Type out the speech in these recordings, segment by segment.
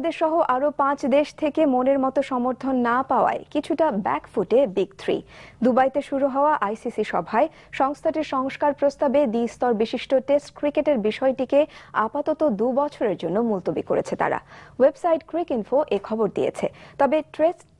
বাংলাদেশ সহ আরও পাঁচ দেশ থেকে মনের মতো সমর্থন না পাওয়ায় কিছুটা ব্যাকফুটে বিগ থ্রি দুবাইতে শুরু হওয়া আইসিসি সভায় সংস্থাটির সংস্কার প্রস্তাবে দ্বিস্তর বিশিষ্ট টেস্ট ক্রিকেটের বিষয়টিকে আপাতত দু বছরের জন্য মুলতবি করেছে তারা। ওয়েবসাইট ক্রিক ইনফো এ খবর দিয়েছে। তবে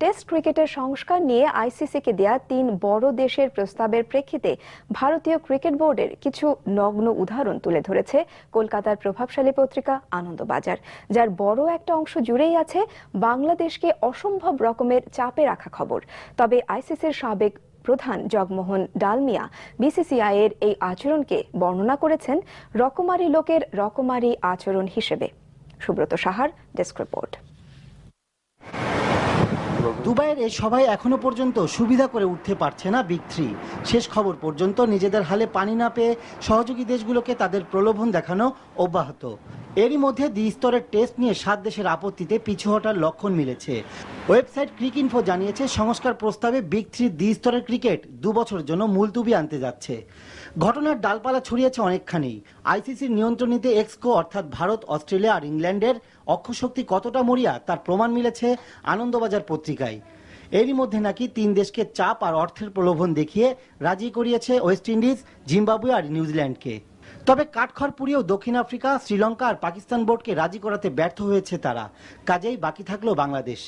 টেস্ট ক্রিকেটের সংস্কার নিয়ে আইসিসিকে দেয়া তিন বড় দেশের প্রস্তাবের প্রেক্ষিতে ভারতীয় ক্রিকেট বোর্ডের কিছু নগ্ন উদাহরণ তুলে ধরেছে কলকাতার প্রভাবশালী পত্রিকা আনন্দবাজার, যার বড় একটা অংশ জুড়েই আছে বাংলাদেশকে অসম্ভব রকমের চাপে রাখা খবর। তবে আইসিসির সাবেক প্রধান জগমোহন ডালমিয়া বিসিসিআই এর এই আচরণকে বর্ণনা করেছেন রকমারি লোকের রকমারি আচরণ হিসেবে। সুব্রত সাহার, ডেস্ক রিপোর্ট। দুবাইয়ের এই সভায় এখনও পর্যন্ত সুবিধা করে উঠতে পারছে না বিগ থ্রি। শেষ খবর পর্যন্ত নিজেদের হালে পানি না পেয়ে সহযোগী দেশগুলোকে তাদের প্রলোভন দেখানো অব্যাহত। এরই মধ্যে দ্বিস্তরের টেস্ট নিয়ে সাত দেশের আপত্তিতে পিছু হটার লক্ষণ মিলেছে। ওয়েবসাইট ক্রিক ইনফো জানিয়েছে, সংস্কার প্রস্তাবে বিগ থ্রি দ্বিস্তরের ক্রিকেট দু বছরের জন্য মুলতুবি আনতে যাচ্ছে। ঘটনার ডালপালা ছড়িয়েছে অনেকখানি। আইসিসির নিয়ন্ত্রণীতে এক্সকো অর্থাৎ ভারত, অস্ট্রেলিয়া আর ইংল্যান্ডের অক্ষশক্তি কতটা মরিয়া তার প্রমাণ মিলেছে আনন্দবাজার পত্রিকায়। এরই মধ্যে নাকি তিন দেশকে চাপ আর অর্থের প্রলোভন দেখিয়ে রাজি করিয়েছে ওয়েস্ট ইন্ডিজ, জিম্বাবুয়ে আর নিউজিল্যান্ডকে। তবে কাঠখড় পুড়িয়েও দক্ষিণ আফ্রিকা, শ্রীলঙ্কা আর পাকিস্তান বোর্ডকে রাজি করাতে ব্যর্থ হয়েছে তারা। কাজেই বাকি থাকল বাংলাদেশ।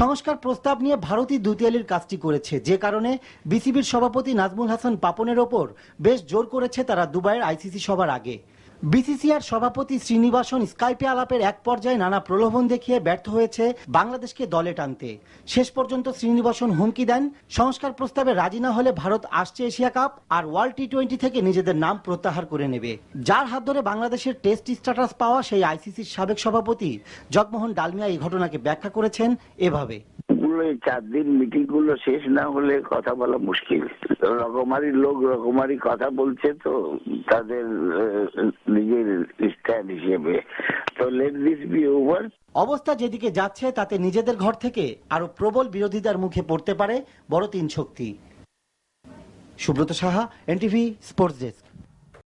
সংস্কার প্রস্তাব নিয়ে ভারতই দুতিয়ালির কাজটি করেছে। যে কারণে বিসিবির সভাপতি নাজমুল হাসান পাপনের ওপর বেশ জোর করেছে তারা দুবাইয়ের আইসিসি সভার আগে। বিসিসিআর সভাপতি শ্রীনিবাসন স্কাইপে আলাপের এক পর্যায়ে নানা প্রলোভন দেখিয়ে ব্যর্থ হয়েছে বাংলাদেশকে দলে টানতে। শেষ পর্যন্ত শ্রীনিবাসন হুমকি দেন। সংস্কার প্রস্তাবে রাজি না হলে ভারত আসছে এশিয়া কাপ আর ওয়ার্ল্ড টি টোয়েন্টি থেকে নিজেদের নাম প্রত্যাহার করে নেবে। যার হাত ধরে বাংলাদেশের টেস্ট স্ট্যাটাস পাওয়া সেই আইসিসির সাবেক সভাপতি জগমোহন ডালমিয়া এই ঘটনাকে ব্যাখ্যা করেছেন এভাবে। গুলো এই চার দিন মিটিংগুলো শেষ না হলে কথা বলা মুশকিল। রকমারি লোক রকমারি কথা বলছে তো তাদের নিজের স্ট্যান্ড হিসেবে। তো লেট দিস বি ওভার অবস্থা যেদিকে যাচ্ছে, তাতে নিজেদের ঘর থেকে আরও প্রবল বিরোধিতার মুখে পড়তে পারে বড় তিন শক্তি। Subrata Saha, NTV sports desk.